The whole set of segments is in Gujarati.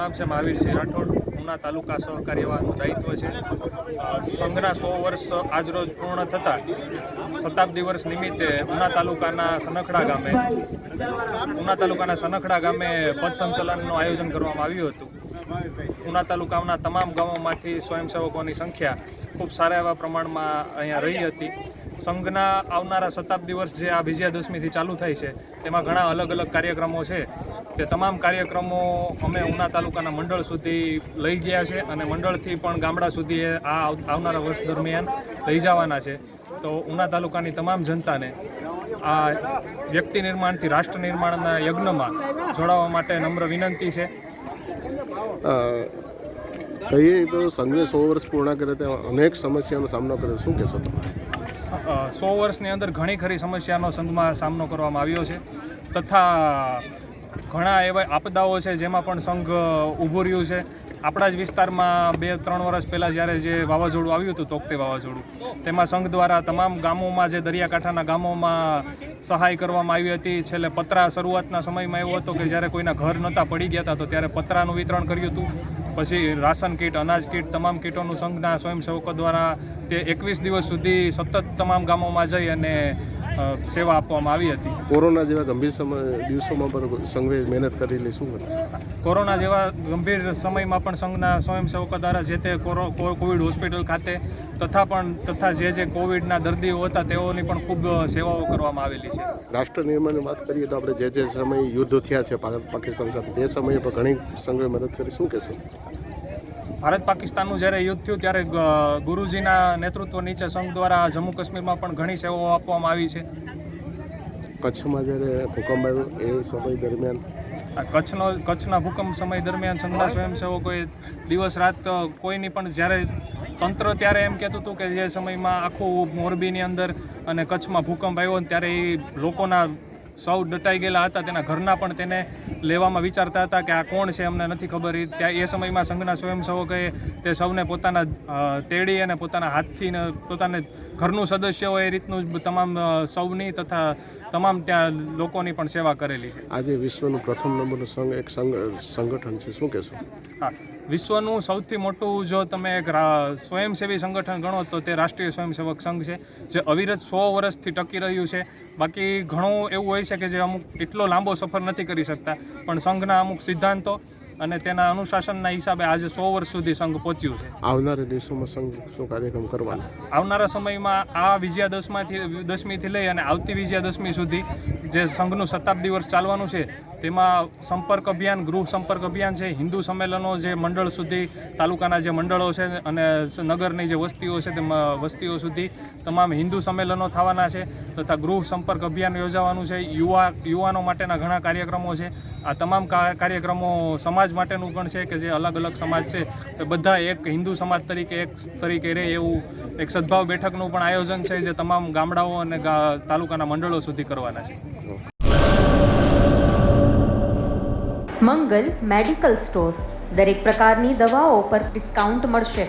નામ છે મહાવીરસિંહ રાઠોડ. ઉના તાલુકા સહકારી એવાનું દાયિત્વ છે. સંઘના સો વર્ષ આજરોજ પૂર્ણ થતાં શતાબ્દી વર્ષ નિમિત્તે ઉના તાલુકાના સનખડા ગામે, ઉના તાલુકાના સનખડા ગામે પદ સંચલનનું આયોજન કરવામાં આવ્યું હતું. ઉના તાલુકાના તમામ ગામોમાંથી સ્વયંસેવકોની સંખ્યા ખૂબ સારા એવા પ્રમાણમાં અહીંયા રહી હતી. સંઘના આવનારા શતાબ્દી વર્ષ જે આ વિજયાદશમીથી ચાલુ થાય છે, તેમાં ઘણા અલગ અલગ કાર્યક્રમો છે. તે તમામ કાર્યક્રમો અમે ઉના તાલુકાના મંડળ સુધી લઈ ગયા છે અને મંડળથી પણ ગામડા સુધી આ આવનારા વર્ષ દરમિયાન લઈ જવાના છે. તો ઉના તાલુકાની તમામ જનતાને આ વ્યક્તિ નિર્માણથી રાષ્ટ્ર નિર્માણના યજ્ઞમાં જોડાવા માટે નમ્ર વિનંતી છે. કહીએ તો સંઘને સો વર્ષ પૂર્ણ કરે ત્યાં અનેક સમસ્યાનો સામનો કરે શું કહેશો તમે? સો વર્ષની અંદર ઘણી ખરી સમસ્યાનો સંઘમાં સામનો કરવામાં આવ્યો છે. તથા ઘણા એવા આપદાઓ છે જેમાં પણ સંઘ ઊભું રહ્યું છે. આપણા જ વિસ્તારમાં બે, ત્રણ વર્ષ પહેલાં જ્યારે જે વાવાઝોડું આવ્યું હતું તોકતે વાવાઝોડું, તેમાં સંઘ દ્વારા તમામ ગામોમાં જે દરિયાકાંઠાના ગામોમાં સહાય કરવામાં આવી હતી. છેલ્લે પતરા શરૂઆતના સમયમાં એવું હતું કે જ્યારે કોઈના ઘર નહોતા, પડી ગયા હતા, તો ત્યારે પતરાનું વિતરણ કર્યું હતું. પછી રાશન કીટ, અનાજ કીટ, તમામ કીટોનું સંઘના સ્વયંસેવકો દ્વારા તે એકવીસ દિવસ સુધી સતત તમામ ગામોમાં જઈ અને સેવા આપવામાં આવી હતી. કોરોના જેવા ગંભીર સમય દિવસોમાં પણ સંઘે મહેનત કરેલી શું કોરોના જેવા ગંભીર સમયમાં પણ સંઘના સ્વયંસેવકો દ્વારા જે તે કોવિડ હોસ્પિટલ ખાતે તથા પણ તથા જે જે કોવિડના દર્દીઓ હતા તેઓની પણ ખૂબ સેવાઓ કરવામાં આવેલી છે. રાષ્ટ્ર નિર્માણની વાત કરીએ તો આપણે જે જે સમય યુદ્ધ થયા છે પાકિસ્તાન સાથે તે સમયે પણ ઘણી સંઘે મદદ કરી. શું કહેશું? ભારત પાકિસ્તાનનું જ્યારે યુદ્ધ થયું ત્યારે ગુરુજીના નેતૃત્વ નીચે સંઘ દ્વારા જમ્મુ કાશ્મીરમાં પણ ઘણી સેવાઓ આપવામાં આવી છે. કચ્છમાં જ્યારે ભૂકંપ આવ્યો એ સમય દરમિયાન? કચ્છનો, કચ્છના ભૂકંપ સમય દરમિયાન સંઘના સ્વયંસેવકોએ દિવસ રાત કોઈની પણ જ્યારે તંત્ર ત્યારે એમ કહેતું હતું કે જે સમયમાં આખું મોરબીની અંદર અને કચ્છમાં ભૂકંપ આવ્યો ત્યારે એ લોકોના સૌ દટાઈ ગયેલા હતા તેના ઘરના પણ તેને લેવામાં વિચારતા હતા કે આ કોણ છે અમને નથી ખબર. એ ત્યાં એ સમયમાં સંઘના સ્વયંસેવકોએ તે સૌને પોતાના તેડી અને પોતાના હાથથી ને પોતાને ઘરનું સદસ્ય હોય એ રીતનું તમામ સૌની તથા તમામ ત્યાં લોકોની પણ સેવા કરેલી છે. આજે વિશ્વનું પ્રથમ નંબરનું સંઘ એક સંગઠન છે. શું કહેશો? હા. વિશ્વનું સૌથી મોટું જો તમે એક સ્વયંસેવી સંગઠન ગણો તો તે રાષ્ટ્રીય સ્વયંસેવક સંઘ છે, જે અવિરત સો વર્ષથી ટકી રહ્યું છે. બાકી ઘણું એવું હોય છે કે જે અમુક એટલો લાંબો સફર નથી કરી શકતા, પણ સંઘના અમુક સિદ્ધાંતો અને તેના અનુશાસનના હિસાબે આજે સો વર્ષ સુધી સંઘ પહોંચ્યું છે. આવનારા દિવસોમાં સંઘ શું કાર્યક્રમ કરવાનો? આવનારા સમયમાં આ વિજયા વિજયાદશમાથી દશમીથી લઈ અને આવતી વિજયા દશમી સુધી જે સંઘનું શતાબ્દી વર્ષ ચાલવાનું છે તેમાં સંપર્ક અભિયાન ગૃહ સંપર્ક અભિયાન છે હિન્દુ સંમેલનો જે મંડળ સુધી તાલુકાના જે મંડળો છે અને નગરની જે વસ્તીઓ છે તે વસ્તીઓ સુધી તમામ હિન્દુ સંમેલનો થવાના છે તથા ગૃહ સંપર્ક અભિયાન યોજાવાનું છે. યુવા યુવાનો માટેના ઘણા કાર્યક્રમો છે. આ તમામ કાર્યક્રમો સમાજ માટેનું પણ છે કે જે અલગ અલગ સમાજ છે, તે બધા એક હિન્દુ સમાજ તરીકે, એક તરીકે રહે એવું એક સદભાવ બેઠકનું પણ આયોજન છે જે તમામ ગામડાઓ અને તાલુકાના મંડળો સુધી કરવાના છે. Mangal medical store. દરેક પ્રકારની દવાઓ પર ડિસ્કાઉન્ટ મળશે.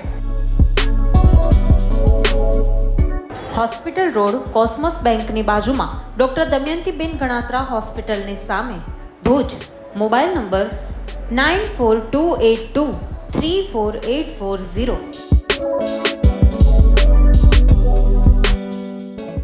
હોસ્પિટલ રોડ કોસ્મોસ બેંકની બાજુમાં ડૉક્ટર દમયંતીબેન ગણાત્રા હોસ્પિટલની સામે. Bhuj mobile number nine four two eight two three four eight four zero.